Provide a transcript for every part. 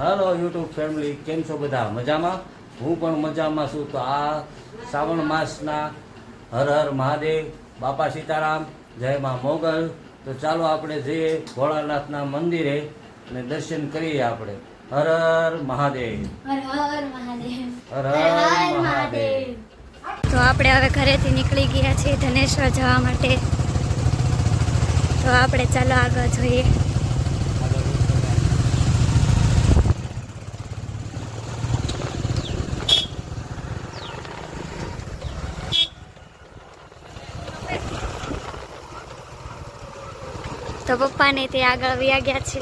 Hello YouTube family કેમ છો બધા? મજામાં? હું પણ મજામાં છું. તો આ શ્રાવણ માસના હર હર મહાદેવ બાપા સીતારામ જય મા મોગલ. તો ચાલો આપણે જઈએ ભોળાનાથના મંદિરે અને દર્શન કરીએ આપણે. હર હર મહાદેવ. હર હર મહાદેવ. હર હર મહાદેવ. તો આપણે હવે ઘરેથી નીકળી ગયા છીએ ધનેશ્વર જવા માટે. તો આપણે ચાલો આગળ જોઈએ. તો પપ્પાને તે આગળ વ્યા ગયા છે.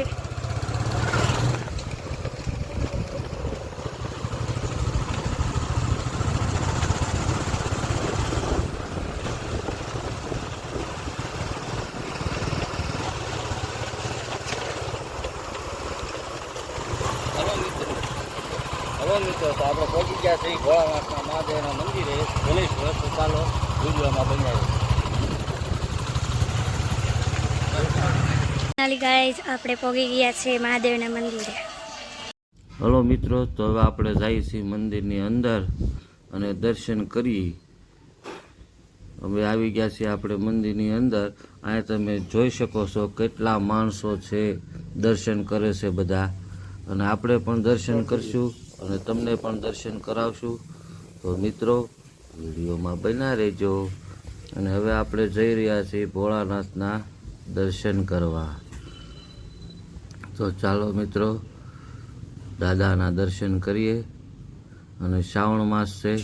મિત્રો. તો આપણે પહોંચી ગયા છીએ ભોળાનાથના મહાદેવના મંદિરે. ભલેશ્વર તો ચાલો, વિડીયોમાં બનાવીએ ફાઇનલી ગાઈઝ આપણે પહોંચી ગયા છે મહાદેવના મંદિરે. હલો મિત્રો, તો હવે આપણે જઈએ છીએ મંદિરની અંદર અને દર્શન કરી. હવે આવી ગયા છીએ આપણે મંદિરની અંદર. અહીંયા તમે જોઈ શકો છો કેટલા માણસો છે દર્શન કરે છે બધા. અને આપણે પણ દર્શન કરશું અને તમને પણ દર્શન કરાવશું. તો મિત્રો, વિડીયોમાં બના રહેજો. અને હવે આપણે જઈ રહ્યા છીએ ભોળાનાથના દર્શન કરવા. તો ચાલો મિત્રો, દાદાના દર્શન કરીએ. અને શ્રાવણ માસ છે,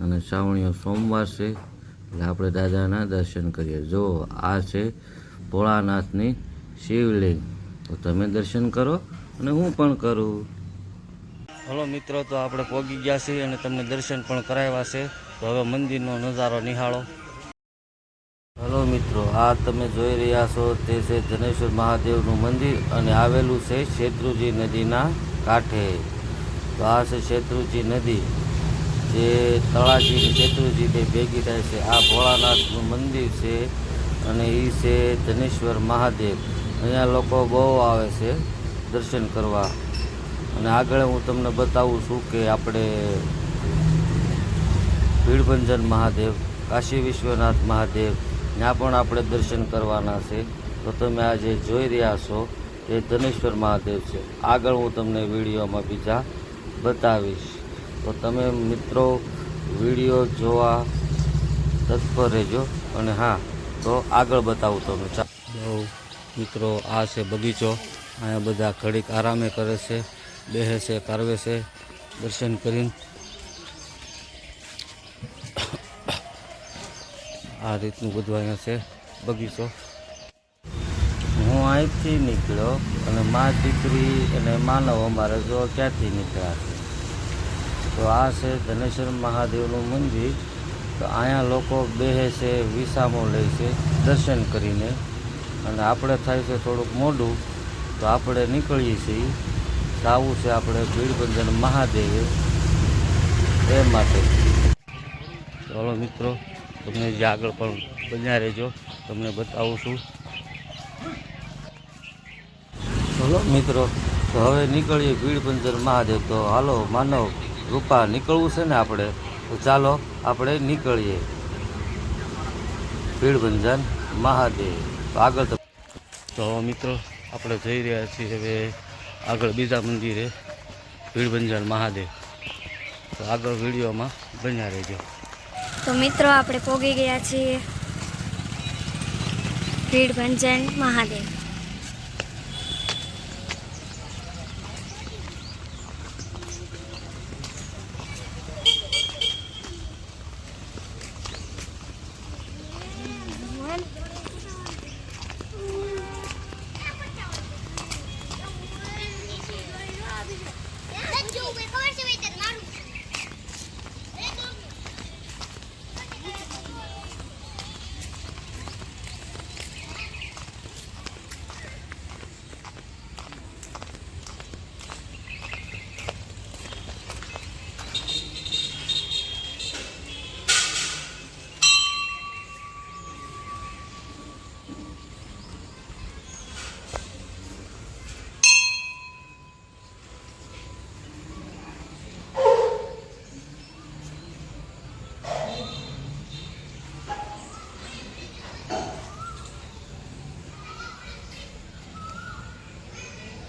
અને શ્રાવણીઓ સોમવાર છે, એટલે આપણે દાદાના દર્શન કરીએ. જો આ છે ભોળાનાથની શિવલિંગ, તો તમે દર્શન કરો અને હું પણ કરું. હલો મિત્રો, તો આપણે પહોંચી ગયા છીએ અને તમને દર્શન પણ કરાવ્યા છે. તો હવે મંદિરનો નજારો નિહાળો. મિત્રો, આ તમે જોઈ રહ્યા છો તે છે ધનેશ્વર મહાદેવનું મંદિર અને આવેલું છે શેત્રુજી નદીના કાંઠે. તો આ છે શેત્રુજી નદી, જે તળાજી શેત્રુજી તે ભેગી થાય છે. આ ભોળાનાથનું મંદિર છે અને એ છે ધનેશ્વર મહાદેવ. અહીંયા લોકો બહુ આવે છે દર્શન કરવા. અને આગળ હું તમને બતાવું છું કે આપણે ભીડભંજન મહાદેવ, કાશી વિશ્વનાથ મહાદેવ ત્યાં પણ આપણે દર્શન કરવાના છે. તો તમે આજે જોઈ રહ્યા છો એ ધનેશ્વર મહાદેવ છે. આગળ હું તમને વિડીયોમાં બીજા બતાવીશ. તો તમે મિત્રો વીડિયો જોવા તત્પર રહેજો. અને હા, તો આગળ બતાવું તમને. બહુ મિત્રો, આ છે બગીચો. અહીંયા બધા ઘડીક આરામે કરે છે, બેસે છે, કારવે છે, દર્શન કરીને આ રીતનું બધું અહીંયા છે, બગીચો. હું અહીંથી નીકળ્યો અને મા દીકરી અને માનવ અમારે જો ક્યાંથી નીકળ્યા છે. તો આ છે ધનેશ્વર મહાદેવનું મંદિર. તો અહીંયા લોકો બેસે છે, વિસામો લે છે, દર્શન કરીને. અને આપણે થાય છે થોડુંક મોડું, તો આપણે નીકળીએ છીએ. આવું છે આપણે ભીડભંજન મહાદેવે. એ માટે. ચાલો મિત્રો તમને જે આગળ પણ બન્યા રહેજો. તમને બતાવું છું. ચલો મિત્રો તો હવે નીકળીએ ભીડભંજન મહાદેવ. તો હાલો માનવ રૂપા નીકળવું છે ને આપણે? તો ચાલો આપણે નીકળીએ ભીડભંજન મહાદેવ. તો આગળ તો મિત્રો આપણે જઈ રહ્યા છીએ હવે આગળ બીજા મંદિરે ભીડભંજન મહાદેવ. તો આગળ વિડીયોમાં બન્યા રહેજો. તો મિત્રો આપણે પોગી ગયા છીએ. ભીડભંજન મહાદેવ.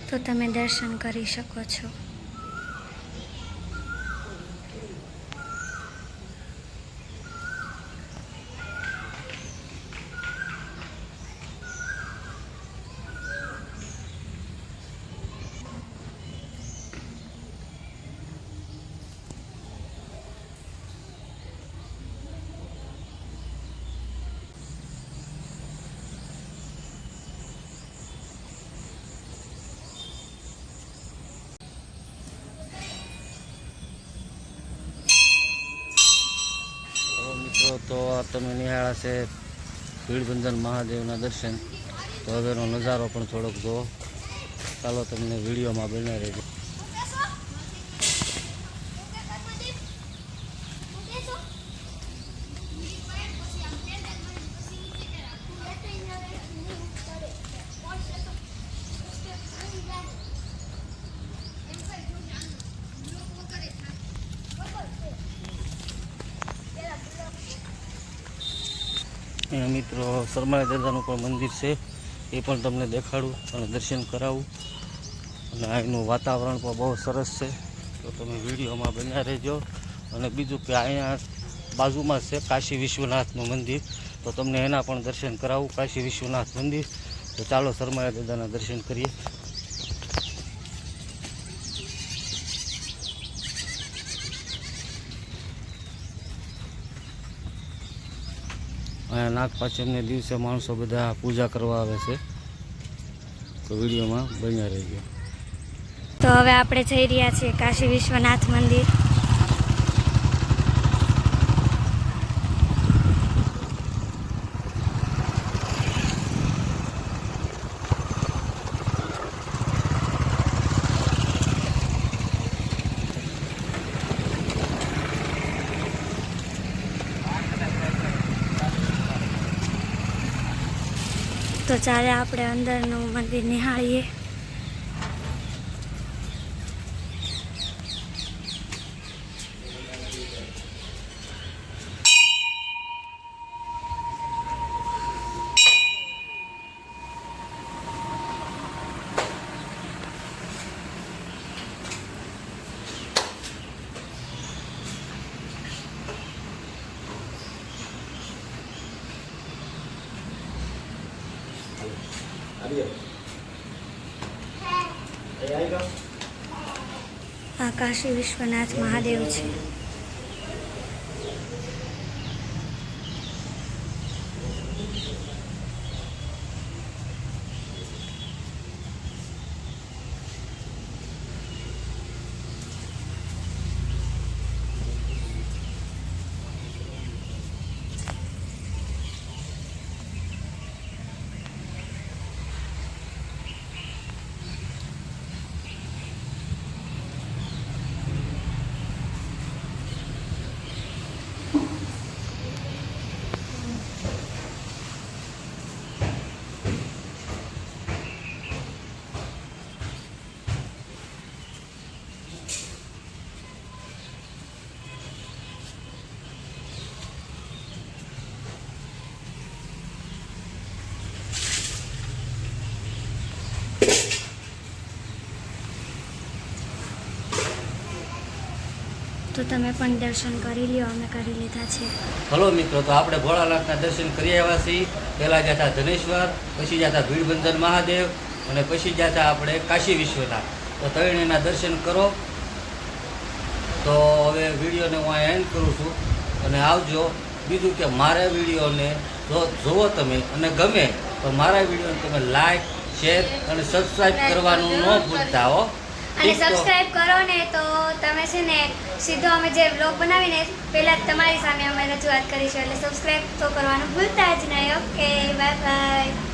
તો તમે દર્શન કરી શકો છો હવે મિત્રો, તો આ તમે નિહાળા છે ભીડબંધન મહાદેવના દર્શન. તો હવેનો નજારો પણ થોડોક જુઓ ચાલો તમને વિડીયોમાં બનાવી રહેજો અહીંયા મિત્રો સરમાળા દાદાનું પણ મંદિર છે. એ પણ તમને દેખાડું અને દર્શન કરાવું. અને અહીંનું વાતાવરણ પણ બહુ સરસ છે. તો તમે વિડીયોમાં બન્યા રહેજો. અને બીજું કે અહીંયા બાજુમાં છે કાશી વિશ્વનાથનું મંદિર. તો તમને એના પણ દર્શન કરાવું, કાશી વિશ્વનાથ મંદિર. તો ચાલો સરમાળા દાદાના દર્શન કરીએ. અહીંયા નાગપાંચમને દિવસે માણસો બધા પૂજા કરવા આવે છે. તો વિડીયોમાં બન્યા રહેજો. તો હવે આપણે જઈ રહ્યા છીએ કાશી વિશ્વનાથ મંદિર. તો ચાલે આપણે અંદરનું મંદિર નિહાળીએ. આ કાશી વિશ્વનાથ મહાદેવ છે. તો તમે પણ દર્શન કરી લ્યો, અમે કરી લીધા છે. હલો મિત્રો, તો આપણે ભોળાનાથના દર્શન કરી આવ્યા છીએ. પહેલાં જતા ધનેશ્વર, પછી જતા ભીડબંધન મહાદેવ અને પછી જતા આપણે કાશી વિશ્વનાથ. તો ત્રણેયના દર્શન કરો. તો હવે વિડીયોને હું એન્ડ કરું છું. અને આવજો. બીજું કે મારા વિડીયોને જો જુઓ તમે અને ગમે, તો મારા વિડીયોને તમે લાઈક શેર અને સબસ્ક્રાઈબ કરવાનું ન ભૂલતા હો. અને સબસ્ક્રાઇબ કરો ને તો તમે છે ને સીધો અમે જે બ્લોગ બનાવીને પહેલા તમારી સામે અમે રજૂઆત કરીશું. એટલે સબસ્ક્રાઇબ તો કરવાનું ભૂલતા જ નહીં. Okay bye bye